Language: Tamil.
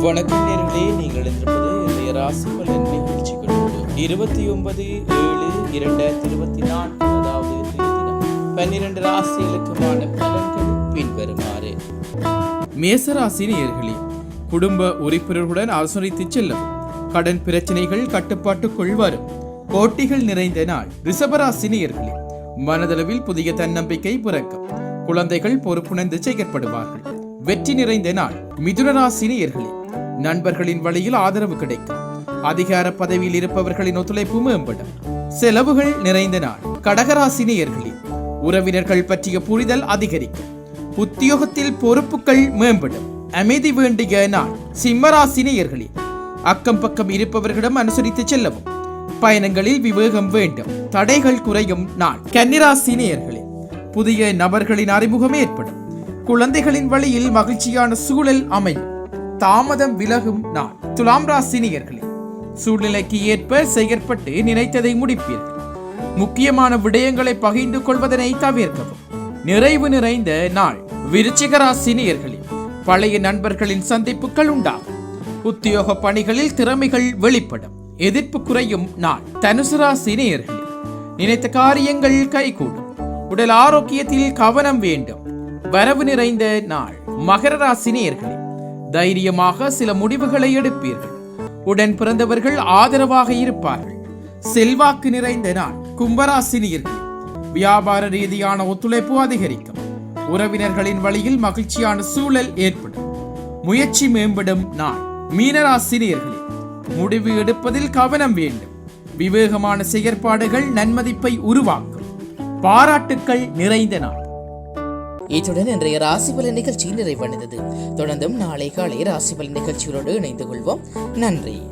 வணக்கம் நேர்களே நீங்கள் இருப்பது இன்றைய ராசி பலன் நிகழ்ச்சிகளோடு இருபத்தி ஒன்பது ஏழு இரண்டாயிரத்தி இருபத்தி நான்கு அதாவது பன்னிரண்டு ராசிகளுக்குமான பலன்கள் பின்வருமாறு. மேசராசி நேர்களே குடும்ப உறுப்பினர்களுடன் ஆலோசனைத்து செல்லும். கடன் பிரச்சனைகள் கட்டுப்பாட்டுக்குள் வரும் போட்டிகள் நிறைந்த நாள். ரிஷபராசி நேர்களே மனதளவில் புதிய தன்னம்பிக்கை பிறக்கும். குழந்தைகள் பொறுப்புணர்ந்து செயற்படுவார்கள். வெற்றி நிறைந்த நாள். மிதுனராசினியர்களே நண்பர்களின் வழியில் ஆதரவு கிடைக்கும். அதிகார பதவியில் இருப்பவர்களின் ஒத்துழைப்பு மேம்படும். செலவுகள் நிறைந்த நாள். கடகராசினியர்களின் உறவினர்கள் பற்றிய புரிதல் அதிகரிக்கும். உத்தியோகத்தில் பொறுப்புகள் மேம்படும். அமைதி வேண்டிய நாள். சிம்மராசினியர்களின் அக்கம் பக்கம் இருப்பவர்களிடம் அனுசரித்து செல்லவும். பயணங்களில் விவேகம் வேண்டும். தடைகள் குறையும் நாள். கன்னிராசி புதிய நபர்களின் அறிமுகம் ஏற்படும். குழந்தைகளின் வழியில் மகிழ்ச்சியான சூழல் அமையும். தாமதம் விலகும் நாள். துலாம் ராசி நேயர்களே சூழ்நிலைக்கு ஏற்ப செயற்பட்டு நினைத்ததை முடிப்பீர்கள். முக்கியமான விடயங்களை பகிர்ந்து கொள்வதனை தவிர்க்கவும். நிறைவு நிறைந்த நாள். விருச்சிக நேயர்களே பழைய நண்பர்களின் சந்திப்புகள் உண்டாகும். உத்தியோக பணிகளில் திறமைகள் வெளிப்படும். எதிர்ப்பு குறையும் நாள். தனுசு ராசி நேயர்களே நினைத்த காரியங்கள் கைகூடும். உடல் ஆரோக்கியத்தில் கவனம் வேண்டும். வரவு நிறைந்த நாள். மகர ராசி நேயர்களே தைரியமாக சில முடிவுகளை எடுப்பீர்கள். உடன் பிறந்தவர்கள் ஆதரவாக இருப்பார்கள். செல்வாக்கு நிறைந்த நாள் கும்பராசினியர்கள் வியாபார ரீதியான ஒத்துழைப்பு அதிகரிக்கும். உறவினர்களின் வழியில் மகிழ்ச்சியான சூழல் ஏற்படும். முயற்சி மேம்படும் நாள் மீனராசினியர்களே முடிவு எடுப்பதில் கவனம் வேண்டும். விவேகமான செயற்பாடுகள் நன்மதிப்பை உருவாக்கும். பாராட்டுக்கள் நிறைந்த நாள். இத்துடன் இன்றைய ராசிபலன் நிகழ்ச்சி நிறைவடைந்தது. தொடர்ந்தும் நாளை காலை ராசிபலன் நிகழ்ச்சிகளோடு இணைந்து கொள்வோம். நன்றி.